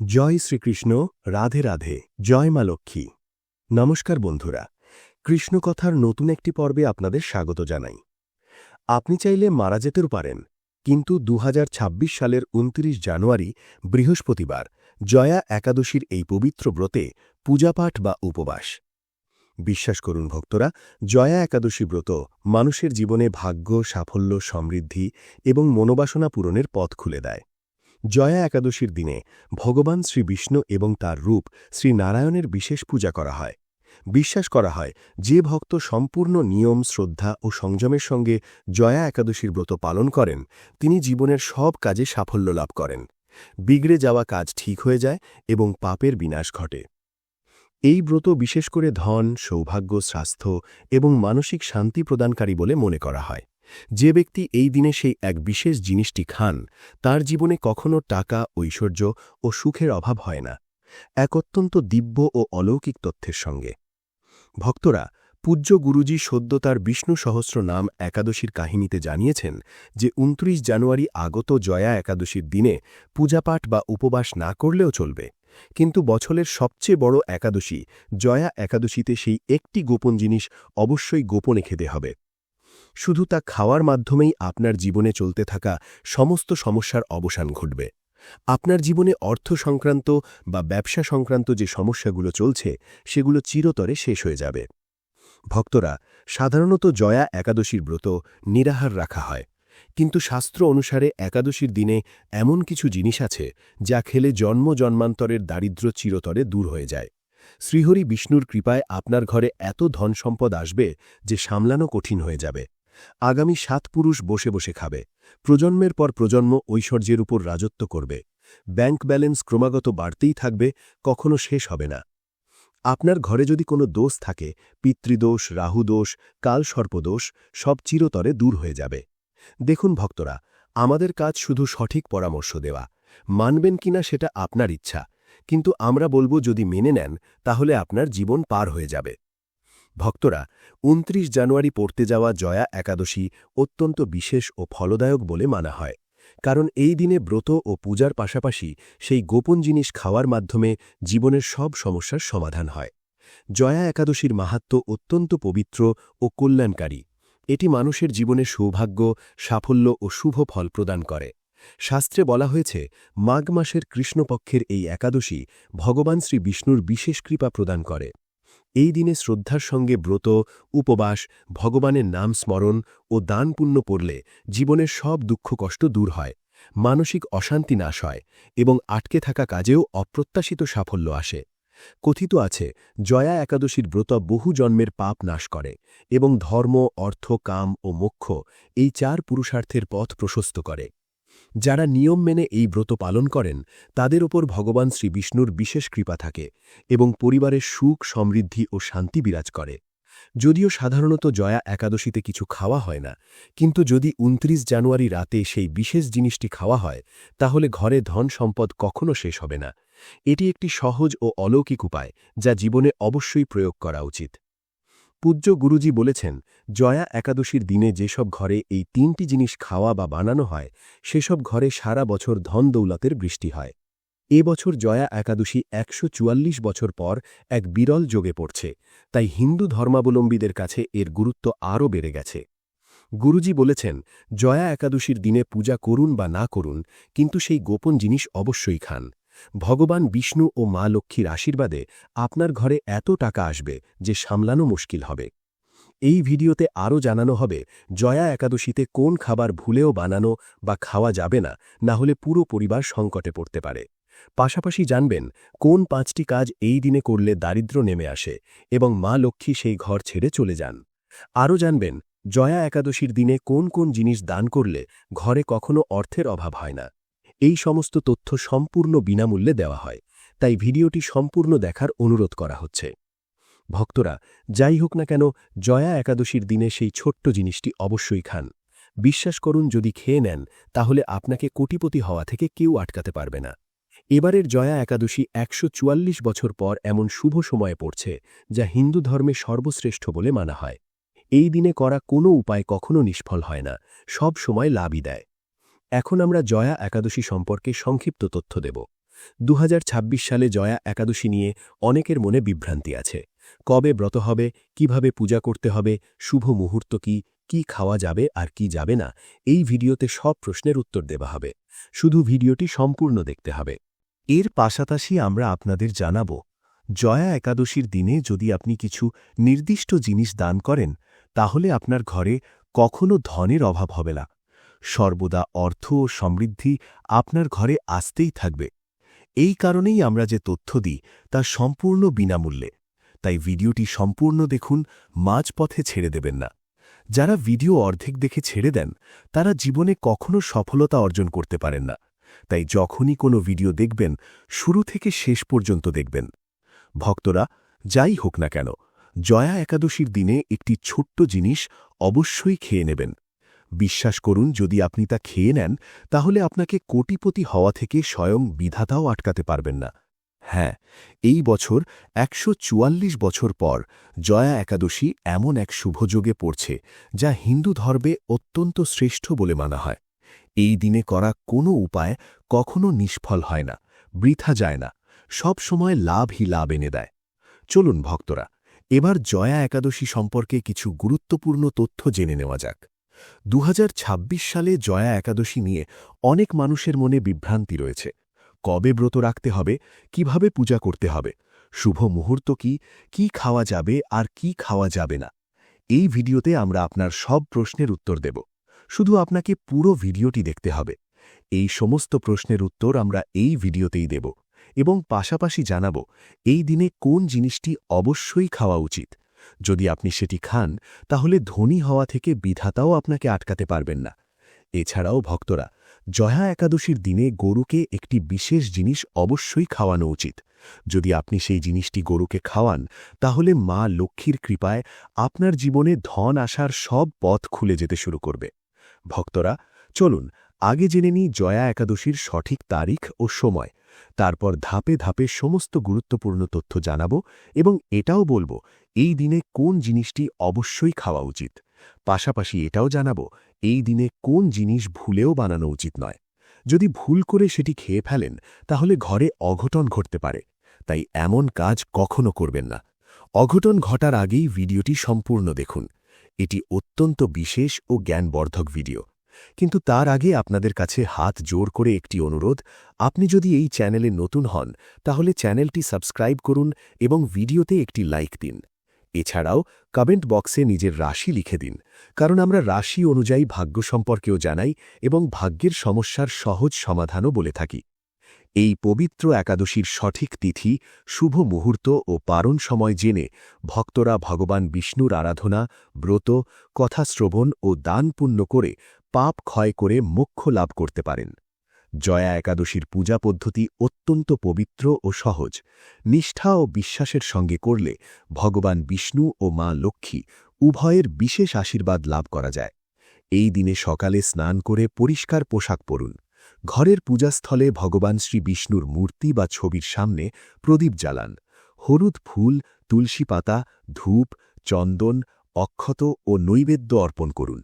জয় শ্রীকৃষ্ণ, রাধে রাধে, জয় মা লক্ষ্মী। নমস্কার বন্ধুরা, কৃষ্ণকথার নতুন একটি পর্বে আপনাদের স্বাগত জানাই। আপনি চাইলে মারা যেতেও পারেন, কিন্তু দু হাজার ছাব্বিশ সালের ২৯ জানুয়ারি, বৃহস্পতিবার, জয়া একাদশীর এই পবিত্র ব্রতে পূজাপাঠ বা উপবাস। বিশ্বাস করুন ভক্তরা, জয়া একাদশী ব্রত মানুষের জীবনে ভাগ্য, সাফল্য, সমৃদ্ধি এবং মনোবাসনা পূরণের পথ খুলে দেয়। জয়া একাদশীর দিনে ভগবান শ্রী বিষ্ণু এবং তার রূপ শ্রী নারায়ণের বিশেষ পূজা করা হয়। বিশ্বাস করা হয়, যে ভক্ত সম্পূর্ণ নিয়ম, শ্রদ্ধা ও সংযমের সঙ্গে জয়া একাদশীর ব্রত পালন করেন, তিনি জীবনের সব কাজে সাফল্য লাভ করেন। বিগড়ে যাওয়া কাজ ঠিক হয়ে যায় এবং পাপের বিনাশ ঘটে। এই ব্রত বিশেষ করে ধন, সৌভাগ্য, স্বাস্থ্য এবং মানসিক শান্তি প্রদানকারী বলে মনে করা হয়। যে ব্যক্তি এই দিনে সেই এক বিশেষ জিনিসটি খান, তার জীবনে কখনো টাকা, ঐশ্বর্য ও সুখের অভাব হয় না। এক অত্যন্ত দিব্য ও অলৌকিক তথ্যের সঙ্গে। ভক্তরা পূজ্য গুরুজি সদ্য তার বিষ্ণু সহস্র নাম একাদশীর কাহিনীতে জানিয়েছেন যে উনত্রিশ জানুয়ারি আগত জয়া একাদশীর দিনে পূজাপাঠ বা উপবাস না করলেও চলবে। কিন্তু বছরের সবচেয়ে বড় একাদশী, জয়া একাদশীতে সেই একটি গোপন জিনিস অবশ্যই গোপনে খেতে হবে। শুধু তা খাওয়ার মাধ্যমেই আপনার জীবনে চলতে থাকা সমস্ত সমস্যার অবসান ঘটবে। আপনার জীবনে অর্থ সংক্রান্ত বা ব্যবসা সংক্রান্ত যে সমস্যাগুলো চলছে, সেগুলো চিরতরে শেষ হয়ে যাবে। ভক্তরা, সাধারণত জয়া একাদশীর ব্রত নিরাহার রাখা হয়। কিন্তু শাস্ত্র অনুসারে একাদশীর দিনে এমন কিছু জিনিস আছে, যা খেলে জন্ম জন্মান্তরের দারিদ্র চিরতরে দূর হয়ে যায়। শ্রীহরি বিষ্ণুর কৃপায় আপনার ঘরে এত ধন সম্পদ আসবে যে সামলানো কঠিন হয়ে যাবে। আগামী সাত পুরুষ বসে বসে খাবে। প্রজন্মের পর প্রজন্ম ঐশ্বর্যের উপর রাজত্ব করবে। ব্যাংক ব্যালেন্স ক্রমাগত বাড়তেই থাকবে, কখনো শেষ হবে না। আপনার ঘরে যদি কোনো দোষ থাকে, পিতৃদোষ, রাহুদোষ, কালসর্পদোষ, সব চিরতরে দূর হয়ে যাবে। দেখুন ভক্তরা, আমাদের কাজ শুধু সঠিক পরামর্শ দেওয়া। মানবেন কিনা সেটা আপনার ইচ্ছা, কিন্তু আমরা বলব যদি মেনে নেন, তাহলে আপনার জীবন পার হয়ে যাবে। ভক্তরা ২৯ জানুয়ারি পড়তে যাওয়া জয়া একাদশী অত্যন্ত বিশেষ ও ফলদায়ক বলে মানা হয়। কারণ এই দিনে ব্রত ও পূজার পাশাপাশি সেই গোপন জিনিস খাওয়ার মাধ্যমে জীবনের সব সমস্যার সমাধান হয়। জয়া একাদশীর মাহাত্ম অত্যন্ত পবিত্র ও কল্যাণকারী। এটি মানুষের জীবনে সৌভাগ্য, সাফল্য ও শুভ ফল প্রদান করে। শাস্ত্রে বলা হয়েছে, মাঘ মাসের কৃষ্ণপক্ষের এই একাদশী ভগবান শ্রী বিষ্ণুর বিশেষ কৃপা প্রদান করে। এই দিনে শ্রদ্ধার সঙ্গে ব্রত, উপবাস, ভগবানের নাম স্মরণ ও দান পুণ্য পড়লে জীবনের সব দুঃখ কষ্ট দূর হয়, মানসিক অশান্তি নাশ হয় এবং আটকে থাকা কাজেও অপ্রত্যাশিত সাফল্য আসে। কথিত আছে, জয়া একাদশীর ব্রত বহু জন্মের পাপ নাশ করে এবং ধর্ম, অর্থ, কাম ও মোক্ষ এই চার পুরুষার্থের পথ প্রশস্ত করে। যারা নিয়ম মেনে এই ব্রত পালন করেন, তাদের ওপর ভগবান শ্রী বিষ্ণুর বিশেষ কৃপা থাকে এবং পরিবারের সুখ, সমৃদ্ধি ও শান্তি বিরাজ করে। যদিও সাধারণত জয়া একাদশীতে কিছু খাওয়া হয় না, কিন্তু যদি ২৯ জানুয়ারি রাতে সেই বিশেষ জিনিসটি খাওয়া হয়, তাহলে ঘরে ধন সম্পদ কখনো শেষ হবে না। এটি একটি সহজ ও অলৌকিক উপায়, যা জীবনে অবশ্যই প্রয়োগ করা উচিত। পূজ্য গুরুজি বলেছেন, জয়া একাদশীর দিনে যেসব ঘরে এই তিনটি জিনিস খাওয়া বা বানানো হয়, সেসব ঘরে সারা বছর ধন দৌলতের বৃষ্টি হয়। এ বছর জয়া একাদশী একশো চুয়াল্লিশ বছর পর এক বিরল যোগে পড়ছে, তাই হিন্দু ধর্মাবলম্বীদের কাছে এর গুরুত্ব আরও বেড়ে গেছে। গুরুজি বলেছেন, জয়া একাদশীর দিনে পূজা করুন বা না করুন, কিন্তু সেই গোপন জিনিস অবশ্যই খান। ভগবান বিষ্ণু ও মা লক্ষ্মীর আশীর্বাদে আপনার ঘরে এত টাকা আসবে যে সামলানো মুশকিল হবে। এই ভিডিওতে আরও জানানো হবে, জয়া একাদশীতে কোন খাবার ভুলেও বানানো বা খাওয়া যাবে না না হলে পুরো পরিবার সংকটে পড়তে পারে। পাশাপাশি জানবেন, কোন পাঁচটি কাজ এই দিনে করলে দারিদ্র নেমে আসে এবং মা লক্ষ্মী সেই ঘর ছেড়ে চলে যান। আরও জানবেন, জয়া একাদশীর দিনে কোন কোন জিনিস দান করলে ঘরে কখনো অর্থের অভাব হয় না। এই সমস্ত তথ্য সম্পূর্ণ বিনামূল্যে দেওয়া হয়, তাই ভিডিওটি সম্পূর্ণ দেখার অনুরোধ করা হচ্ছে। ভক্তরা, যাই হোক না কেন, জয়া একাদশীর দিনে সেই ছোট্ট জিনিসটি অবশ্যই খান। বিশ্বাস করুন, যদি খেয়ে নেন, তাহলে আপনাকে কোটিপতি হওয়া থেকে কেউ আটকাতে পারবে না। এবারের জয়া একাদশী একশো চুয়াল্লিশ বছর পর এমন শুভ সময়ে পড়ছে, যা হিন্দু ধর্মে সর্বশ্রেষ্ঠ বলে মানা হয়। এই দিনে করা কোনো উপায় কখনো নিষ্ফল হয় না, সব সময় লাভই দেয়। এখন আমরা জয়া একাদশী সম্পর্কে সংক্ষিপ্ত তথ্য দেব। দু হাজার ছাব্বিশ সালে জয়া একাদশী নিয়ে অনেকের মনে বিভ্রান্তি আছে। কবে ব্রত হবে, কীভাবে পূজা করতে হবে, শুভ মুহূর্ত কি কি খাওয়া যাবে আর কি যাবে না, এই ভিডিওতে সব প্রশ্নের উত্তর দেওয়া হবে। শুধু ভিডিওটি সম্পূর্ণ দেখতে হবে। এর পাশাপাশি আমরা আপনাদের জানাব, জয়া একাদশীর দিনে যদি আপনি কিছু নির্দিষ্ট জিনিস দান করেন, তাহলে আপনার ঘরে কখনো ধনের অভাব হবে না। সর্বদা অর্থ ও সমৃদ্ধি আপনার ঘরে আসতেই থাকবে। এই কারণেই আমরা যে তথ্য দিই তা সম্পূর্ণ বিনামূল্যে। তাই ভিডিওটি সম্পূর্ণ দেখুন, মাঝপথে ছেড়ে দেবেন না। যারা ভিডিও অর্ধেক দেখে ছেড়ে দেন, তারা জীবনে কখনো সফলতা অর্জন করতে পারেন না। তাই যখনই কোনো ভিডিও দেখবেন, শুরু থেকে শেষ পর্যন্ত দেখবেন। ভক্তরা, যাই হোক না কেন, জয়া একাদশীর দিনে একটি ছোট্ট জিনিস অবশ্যই খেয়ে নেবেন। বিশ্বাস করুন, যদি আপনি তা খেয়ে নেন, তাহলে আপনাকে কোটিপতি হওয়া থেকে স্বয়ং বিধাতাও আটকাতে পারবেন না। হ্যাঁ এই বছর একশো চুয়াল্লিশ বছর পর জয়া একাদশী এমন এক শুভযোগে পড়ছে, যা হিন্দু ধর্মে অত্যন্ত শ্রেষ্ঠ বলে মানা হয়। এই দিনে করা কোনো উপায় কখনো নিষ্ফল হয় না, বৃথা যায় না, সব সময় লাভই লাভ এনে দেয়। চলুন ভক্তরা, এবার জয়া একাদশী সম্পর্কে কিছু গুরুত্বপূর্ণ তথ্য জেনে নেওয়া যাক। দু হাজার ছাব্বিশ সালে জয়া একাদশী নিয়ে অনেক মানুষের মনে বিভ্রান্তি রয়েছে। কবে ব্রত রাখতে হবে? কীভাবে পূজা করতে হবে? শুভ মুহূর্ত কি? কি খাওয়া যাবে আর কি খাওয়া যাবে না? এই ভিডিওতে আমরা আপনার সব প্রশ্নের উত্তর দেব। শুধু আপনাকে পুরো ভিডিওটি দেখতে হবে। এই সমস্ত প্রশ্নের উত্তর আমরা এই ভিডিওতেই দেব এবং পাশাপাশি জানাব এই দিনে কোন জিনিসটি অবশ্যই খাওয়া উচিত। যদি আপনি সেটি খান, তাহলে ধনী হওয়া থেকে বিধাতাও আপনাকে আটকাতে পারবেন না। এছাড়াও ভক্তরা, জয়া একাদশীর দিনে গরুকে একটি বিশেষ জিনিস অবশ্যই খাওয়ানো উচিত। যদি আপনি সেই জিনিসটি গরুকে খাওয়ান, তাহলে মা লক্ষ্মীর কৃপায় আপনার জীবনে ধন আসার সব পথ খুলে যেতে শুরু করবে। ভক্তরা, চলুন আগে জেনে নিই জয়া একাদশীর সঠিক তারিখ ও সময়। তারপর ধাপে ধাপে সমস্ত গুরুত্বপূর্ণ তথ্য জানাব এবং এটাও বলব, এই দিনে কোন জিনিসটি অবশ্যই খাওয়া উচিত। পাশাপাশি এটাও জানাব, এই দিনে কোন জিনিস ভুলেও বানানো উচিত নয়। যদি ভুল করে সেটি খেয়ে ফেলেন, তাহলে ঘরে অঘটন ঘটতে পারে। তাই এমন কাজ কখনো করবেন না। অঘটন ঘটার আগেই ভিডিওটি সম্পূর্ণ দেখুন। এটি অত্যন্ত বিশেষ ও জ্ঞানবর্ধক ভিডিও। কিন্তু তার আগে আপনাদের কাছে হাত জোর করে একটি অনুরোধ, আপনি যদি এই চ্যানেলে নতুন হন, তাহলে চ্যানেলটি সাবস্ক্রাইব করুন এবং ভিডিওতে একটি লাইক দিন। এছাড়াও কমেন্ট বক্সে নিজের রাশি লিখে দিন, কারণ আমরা রাশি অনুযায়ী ভাগ্য সম্পর্কেও জানাই এবং ভাগ্যের সমস্যার সহজ সমাধানও বলে থাকি। এই পবিত্র একাদশীর সঠিক তিথি, শুভ মুহূর্ত ও পারণ সময় জেনে ভক্তরা ভগবান বিষ্ণুর আরাধনা, ব্রত কথা শ্রবণ ও দান পুণ্য করে পাপ ক্ষয় করে মোক্ষ লাভ করতে পারেন। জয়া একাদশীর পূজা পদ্ধতি অত্যন্ত পবিত্র ও সহজ। নিষ্ঠা ও বিশ্বাসের সঙ্গে করলে ভগবান বিষ্ণু ও মা লক্ষ্মী উভয়ের বিশেষ আশীর্বাদ লাভ করা যায়। এই দিনে সকালে স্নান করে পরিষ্কার পোশাক পরুন। ঘরের পূজাস্থলে ভগবান শ্রী বিষ্ণুর মূর্তি বা ছবির সামনে প্রদীপ জ্বালান। হলুদ ফুল, তুলসী পাতা, ধূপ, চন্দন, অক্ষত ও নৈবেদ্য অর্পণ করুন।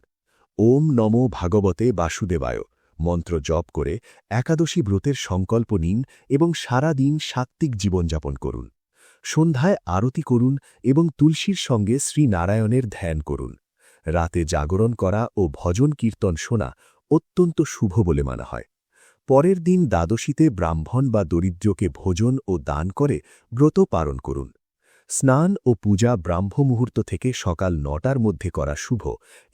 ওম নমো ভাগবতে বাসুদেবায়। মন্ত্র জপ করে একাদশী ব্রতের সংকল্প নিন এবং সারা দিন সাত্ত্বিক জীবনযাপন করুন। সন্ধ্যায় আরতি করুন এবং তুলসীর সঙ্গে শ্রীনারায়ণের ধ্যান করুন। রাতে জাগরণ করা ও ভজন কীর্তন শোনা অত্যন্ত শুভ বলে মানা হয়। পরের দিন দ্বাদশীতে ব্রাহ্মণ বা দরিদ্রকে ভোজন ও দান করে ব্রত পালন করুন। স্নান ও পূজা ব্রাহ্ম মুহূর্ত থেকে সকাল নটার মধ্যে করা শুভ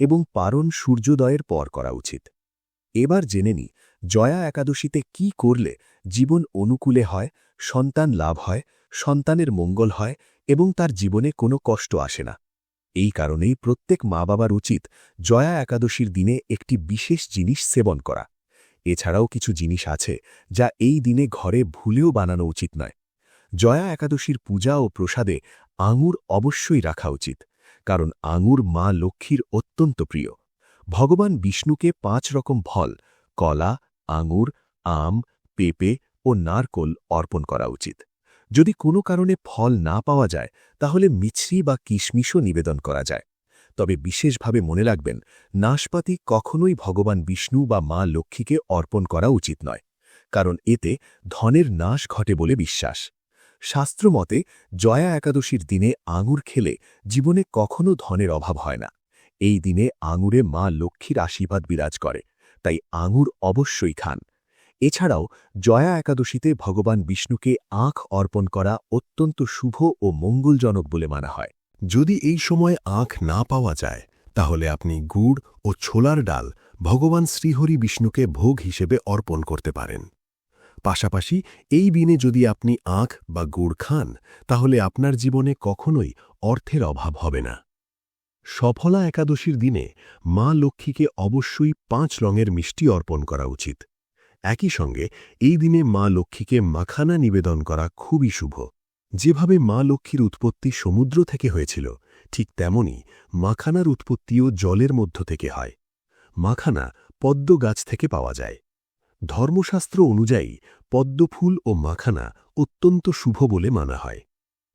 এবং পারণ সূর্যোদয়ের পর করা উচিত। এবার জেনে নি, জয়া একাদশীতে কি করলে জীবন অনুকূলে হয়, সন্তান লাভ হয়, সন্তানের মঙ্গল হয় এবং তার জীবনে কোনো কষ্ট আসে না। এই কারণেই প্রত্যেক মা বাবার উচিত জয়া একাদশীর দিনে একটি বিশেষ জিনিস সেবন করা। এছাড়াও কিছু জিনিস আছে যা এই দিনে ঘরে ভুলেও বানানো উচিত নয়। জয়া একাদশীর পূজা ও প্রসাদে আঙুর অবশ্যই রাখা উচিত, কারণ আঙুর মা লক্ষ্মীর অত্যন্ত প্রিয়। ভগবান বিষ্ণুকে পাঁচ রকম ফল, কলা, আঙুর, আম, পেঁপে ও নারকোল অর্পণ করা উচিত। যদি কোনো কারণে ফল না পাওয়া যায়, তাহলে মিছরি বা কিশমিশও নিবেদন করা যায়। তবে বিশেষভাবে মনে রাখবেন, নাশপাতি কখনোই ভগবান বিষ্ণু বা মা লক্ষ্মীকে অর্পণ করা উচিত নয়, কারণ এতে ধনের নাশ ঘটে বলে বিশ্বাস। শাস্ত্রমতে, জয়া একাদশীর দিনে আঙুর খেলে জীবনে কখনো ধনের অভাব হয় না। এই দিনে আঙুরে মা লক্ষ্মীর আশীর্বাদ বিরাজ করে, তাই আঙুর অবশ্যই খান। এছাড়াও, জয়া একাদশীতে ভগবান বিষ্ণুকে আখ অর্পণ করা অত্যন্ত শুভ ও মঙ্গলজনক বলে মানা হয়। যদি এই সময় আখ না পাওয়া যায়, তাহলে আপনি গুড় ও ছোলার ডাল ভগবান শ্রীহরি বিষ্ণুকে ভোগ হিসেবে অর্পণ করতে পারেন। পাশাপাশি এই দিনে যদি আপনি আখ বা গুড় খান, তাহলে আপনার জীবনে কখনোই অর্থের অভাব হবে না। সফলা একাদশীর দিনে মা লক্ষ্মীকে অবশ্যই পাঁচ রঙের মিষ্টি অর্পণ করা উচিত। একই সঙ্গে এই দিনে মা লক্ষ্মীকে মাখানা নিবেদন করা খুবই শুভ। যেভাবে মা লক্ষ্মীর উৎপত্তি সমুদ্র থেকে হয়েছিল, ঠিক তেমনি মাখানার উৎপত্তিও জলের মধ্য থেকে হয়। মাখানা পদ্ম গাছ থেকে পাওয়া যায়। ধর্মশাস্ত্র অনুযায়ী পদ্মফুল ও মাখানা অত্যন্ত শুভ বলে মানা হয়।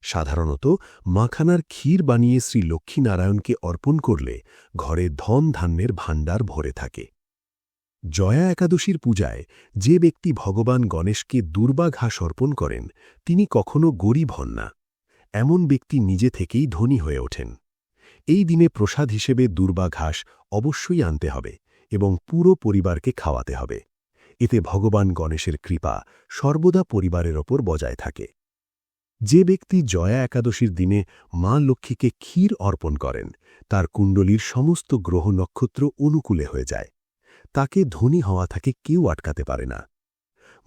সাধারণত মাখানার ক্ষীর বানিয়ে শ্রী লক্ষ্মীনারায়ণকে অর্পণ করলে ঘরে ধন ধান্যের ভাণ্ডার ভরে থাকে। জয়া একাদশীর পূজায় যে ব্যক্তি ভগবান গণেশকে দুর্বা ঘাস অর্পণ করেন, তিনি কখনো গরিব হন না। এমন ব্যক্তি নিজে থেকেই ধনী হয়ে ওঠেন। এই দিনে প্রসাদ হিসেবে দুর্বা ঘাস অবশ্যই আনতে হবে এবং পুরো পরিবারকে খাওয়াতে হবে। এতে ভগবান গণেশের কৃপা সর্বদা পরিবারের ওপর বজায় থাকে। যে ব্যক্তি জয়া একাদশীর দিনে মা লক্ষ্মীকে ক্ষীর অর্পণ করেন, তার কুণ্ডলীর সমস্ত গ্রহ নক্ষত্র অনুকূলে হয়ে যায়। তাকে ধনী হওয়া থাকে কেউ আটকাতে পারে না।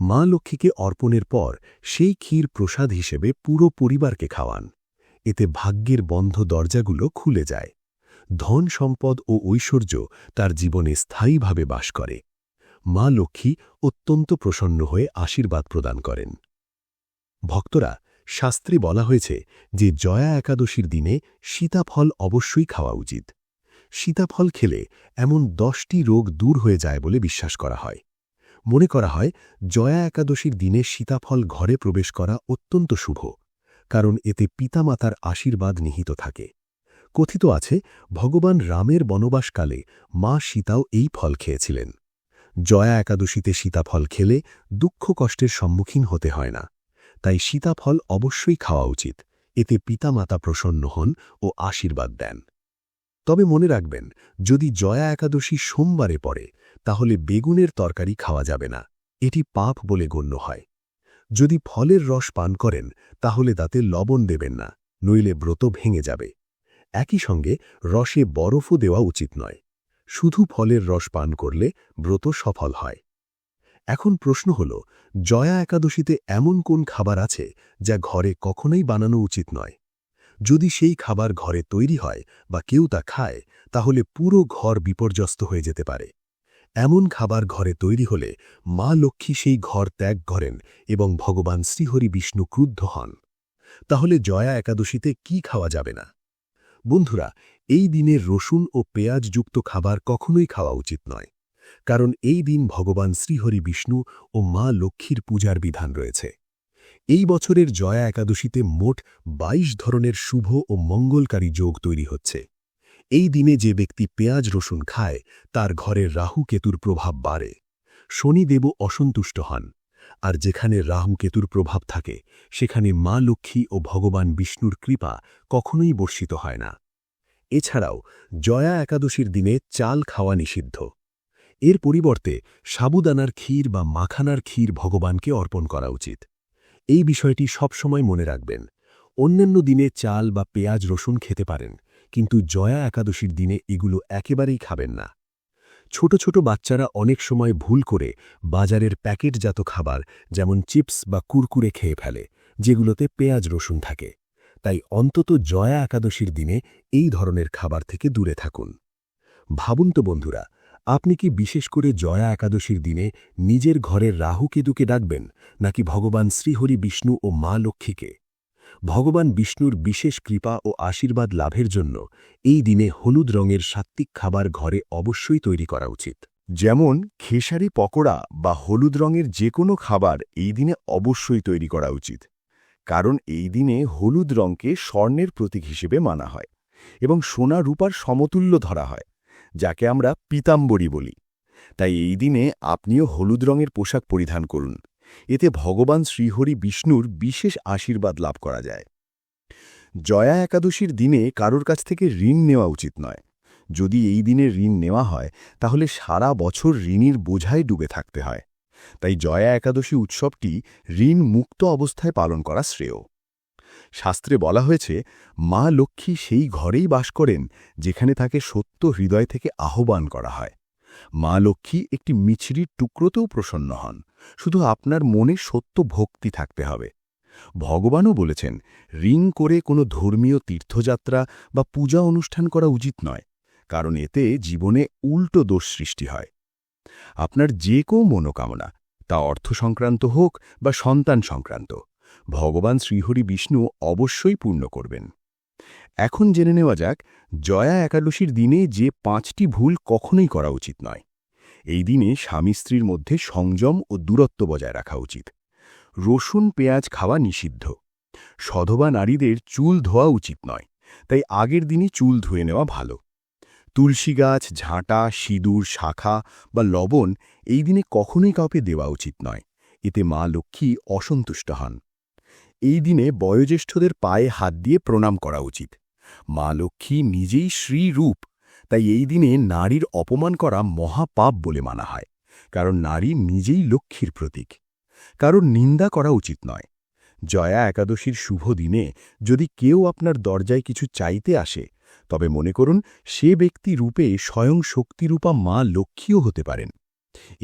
মা লক্ষ্মীকে অর্পণের পর সেই ক্ষীর প্রসাদ হিসেবে পুরো পরিবারকে খাওয়ান। এতে ভাগ্যের বন্ধ দরজাগুলো খুলে যায়। ধন সম্পদ ও ঐশ্বর্য তার জীবনে স্থায়ীভাবে বাস করে। মা লক্ষ্মী অত্যন্ত প্রসন্ন হয়ে আশীর্বাদ প্রদান করেন। ভক্তরা, শাস্ত্রে বলা হয়েছে যে জয়া একাদশীর দিনে সীতাফল অবশ্যই খাওয়া উচিত। সীতাফল খেলে এমন দশটি রোগ দূর হয়ে যায় বলে বিশ্বাস করা হয়। মনে করা হয়, জয়া একাদশীর দিনে সীতাফল ঘরে প্রবেশ করা অত্যন্ত শুভ, কারণ এতে পিতামাতার আশীর্বাদ নিহিত থাকে। কথিত আছে, ভগবান রামের বনবাসকালে মা সীতাও এই ফল খেয়েছিলেন। জয়া একাদশীতে সীতাফল খেলে দুঃখ কষ্টের সম্মুখীন হতে হয় না। তাই সীতাফল অবশ্যই খাওয়া উচিত। এতে পিতামাতা প্রসন্ন হন ও আশীর্বাদ দেন। তবে মনে রাখবেন, যদি জয়া একাদশী সোমবারে পড়ে, তাহলে বেগুনের তরকারি খাওয়া যাবে না। এটি পাপ বলে গণ্য হয়। যদি ফলের রস পান করেন, তাহলে তাতে লবণ দেবেন না, নইলে ব্রত ভেঙে যাবে। একই সঙ্গে রসে বরফও দেওয়া উচিত নয়। শুধু ফলের রস পান করলে ব্রত সফল হয়। এখন প্রশ্ন হল, জয়া একাদশীতে এমন কোন খাবার আছে যা ঘরে কখনোই বানানো উচিত নয়? যদি সেই খাবার ঘরে তৈরি হয় বা কেউ তা খায়, তাহলে পুরো ঘর বিপর্যস্ত হয়ে যেতে পারে। এমন খাবার ঘরে তৈরি হলে মা লক্ষ্মী সেই ঘর ত্যাগ করেন এবং ভগবান শ্রীহরি বিষ্ণু ক্রুদ্ধ হন। তাহলে জয়া একাদশীতে কি খাওয়া যাবে না? বন্ধুরা এই দিনে রসুন ও পেঁয়াজযুক্ত খাবার কখনোই খাওয়া উচিত নয়, কারণ এই দিন ভগবান শ্রীহরি বিষ্ণু ও মা লক্ষ্মীর পূজার বিধান রয়েছে। এই বছরের জয়া একাদশীতে মোট ২২ ধরনের শুভ ও মঙ্গলকারী যোগ তৈরি হচ্ছে। এই দিনে যে ব্যক্তি পেঁয়াজ রসুন খায়, তার ঘরের রাহু কেতুর প্রভাব বাড়ে। শনিদেবও অসন্তুষ্ট হন, আর যেখানে রাহু কেতুর প্রভাব থাকে, সেখানে মা লক্ষ্মী ও ভগবান বিষ্ণুর কৃপা কখনোই বর্ষিত হয় না। এছাড়াও জয়া একাদশীর দিনে চাল খাওয়া নিষিদ্ধ। এর পরিবর্তে সাবুদানার ক্ষীর বা মাখানার ক্ষীর ভগবানকে অর্পণ করা উচিত। এই বিষয়টি সবসময় মনে রাখবেন। অন্যান্য দিনে চাল বা পেঁয়াজ রসুন খেতে পারেন, কিন্তু জয়া একাদশীর দিনে এগুলো একেবারেই খাবেন না। ছোট ছোট বাচ্চারা অনেক সময় ভুল করে বাজারের প্যাকেটজাত খাবার, যেমন চিপস বা কুরকুরে খেয়ে ফেলে, যেগুলোতে পেঁয়াজ রসুন থাকে। তাই অন্তত জয়া একাদশীর দিনে এই ধরনের খাবার থেকে দূরে থাকুন। ভাবুন তো বন্ধুরা, আপনি কি বিশেষ করে জয়া একাদশীর দিনে নিজের ঘরের রাহু কেতুকে ডাকবেন, নাকি ভগবান শ্রীহরি বিষ্ণু ও মা লক্ষ্মীকে? ভগবান বিষ্ণুর বিশেষ কৃপা ও আশীর্বাদ লাভের জন্য এই দিনে হলুদ রঙের সাত্ত্বিক খাবার ঘরে অবশ্যই তৈরি করা উচিত। যেমন খেসারি পকোড়া বা হলুদ রঙের যে কোনো খাবার এই দিনে অবশ্যই তৈরি করা উচিত। কারণ এই দিনে হলুদ রঙকে স্বর্ণের প্রতীক হিসেবে মানা হয় এবং সোনা রূপার সমতুল্য ধরা হয়, যাকে আমরা পিতাম্বরী বলি। তাই এই দিনে আপনিও হলুদ রঙের পোশাক পরিধান করুন। এতে ভগবান শ্রীহরি বিষ্ণুর বিশেষ আশীর্বাদ লাভ করা যায়। জয়া একাদশীর দিনে কারোর কাছ থেকে ঋণ নেওয়া উচিত নয়। যদি এই দিনে ঋণ নেওয়া হয়, তাহলে সারা বছর ঋণীর বোঝায় ডুবে থাকতে হয়। তাই জয়া একাদশী উৎসবটি ঋণ মুক্ত অবস্থায় পালন করা শ্রেয়। শাস্ত্রে বলা হয়েছে, মা লক্ষ্মী সেই ঘরেই বাস করেন, যেখানে তাকে সত্য হৃদয় থেকে আহ্বান করা হয়। মা লক্ষ্মী একটি মিছরির টুকরোতেও প্রসন্ন হন, শুধু আপনার মনে সত্য ভক্তি থাকতে হবে। ভগবানও বলেছেন রিং করে কোনো ধর্মীয় তীর্থযাত্রা বা পূজা অনুষ্ঠান করা উচিত নয়, কারণ এতে জীবনে উল্টো দোষ সৃষ্টি হয়। আপনার যে কেউ মনোকামনা, তা অর্থ সংক্রান্ত হোক বা সন্তান সংক্রান্ত ভগবান শ্রীহরি বিষ্ণু অবশ্যই পূর্ণ করবেন। এখন জেনে নেওয়া যাক, জয়া একাদশীর দিনে যে পাঁচটি ভুল কখনোই করা উচিত নয়। এই দিনে স্বামী স্ত্রীর মধ্যে সংযম ও দূরত্ব বজায় রাখা উচিত। রসুন পেঁয়াজ খাওয়া নিষিদ্ধ। সধবা নারীদের চুল ধোয়া উচিত নয়, তাই আগের দিনই চুল ধুয়ে নেওয়া ভালো। তুলসী গাছ, ঝাঁটা, সিঁদুর, শাখা বা লবণ এই দিনে কখনোই কাউকে দেওয়া উচিত নয়। এতে মা লক্ষ্মী অসন্তুষ্ট হন। এই দিনে বয়োজ্যেষ্ঠদের পায়ে হাত দিয়ে প্রণাম করা উচিত। মা লক্ষ্মী নিজেই শ্রীরূপ, তাই এই দিনে নারীর অপমান করা মহাপাপ বলে মানা হয়, কারণ নারী নিজেই লক্ষ্মীর প্রতীক। কারণ নিন্দা করা উচিত নয়। জয়া একাদশীর শুভ দিনে যদি কেউ আপনার দরজায় কিছু চাইতে আসে তবে মনে করুন, সে ব্যক্তি রূপে স্বয়ং শক্তিরূপা মা লক্ষ্মীও হতে পারেন।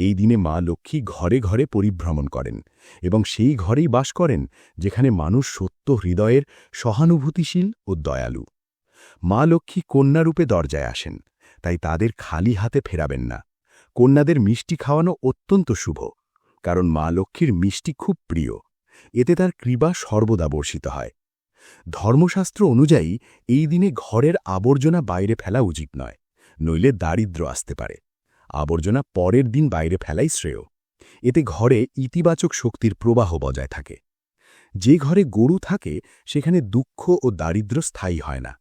এই দিনে মা লক্ষ্মী ঘরে ঘরে পরিভ্রমণ করেন এবং সেই ঘরেই বাস করেন, যেখানে মানুষ সত্য হৃদয়ের সহানুভূতিশীল ও দয়ালু। মা লক্ষ্মী কন্যারূপে দরজায় আসেন, তাই তাদের খালি হাতে ফেরাবেন না। কন্যাদের মিষ্টি খাওয়ানো অত্যন্ত শুভ, কারণ মা লক্ষ্মীর মিষ্টি খুব প্রিয়। এতে তার কৃপা সর্বদা বর্ষিত হয়। ধর্মশাস্ত্র অনুযায়ী, এই দিনে ঘরের আবর্জনা বাইরে ফেলা উচিত নয়, নইলে দারিদ্র আসতে পারে। আবর্জনা পরের দিন বাইরে ফেলাই শ্রেয়। এতে ঘরে ইতিবাচক শক্তির প্রবাহ বজায় থাকে। যে ঘরে গরু থাকে, সেখানে দুঃখ ও দারিদ্র স্থায়ী হয় না,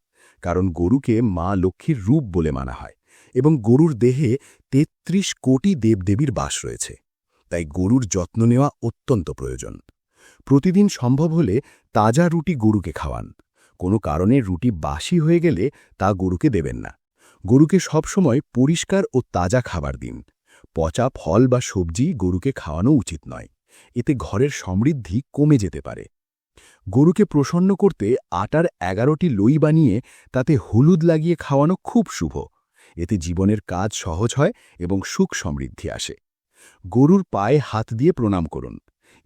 কারণ গরুকে মা লক্ষ্মীর রূপ বলে মানা হয় এবং গরুর দেহে ৩৩ কোটি দেবদেবীর বাস রয়েছে। তাই গরুর যত্ন নেওয়া অত্যন্ত প্রয়োজন। প্রতিদিন সম্ভব হলে তাজা রুটি গরুকে খাওয়ান। কোনো কারণে রুটি বাসি হয়ে গেলে তা গরুকে দেবেন না। গরুকে সবসময় পরিষ্কার ও তাজা খাবার দিন। পচা ফল বা সবজি গরুকে খাওয়ানো উচিত নয়। এতে ঘরের সমৃদ্ধি কমে যেতে পারে। গরুকে প্রসন্ন করতে আটার এগারোটি লই বানিয়ে তাতে হলুদ লাগিয়ে খাওয়ানো খুব শুভ। এতে জীবনের কাজ সহজ হয় এবং সুখ সমৃদ্ধি আসে। গরুর পায়ে হাত দিয়ে প্রণাম করুন।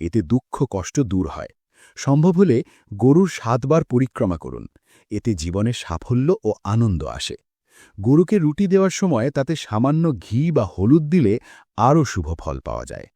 এতে দুঃখ, কষ্ট দূর হয়। সম্ভব হলে গরুর সাতবার পরিক্রমা করুন। এতে জীবনে সাফল্য ও আনন্দ আসে। গরুকে রুটি দেওয়ার সময় তাতে সামান্য ঘি বা হলুদ দিলে আরও শুভ ফল পাওয়া যায়।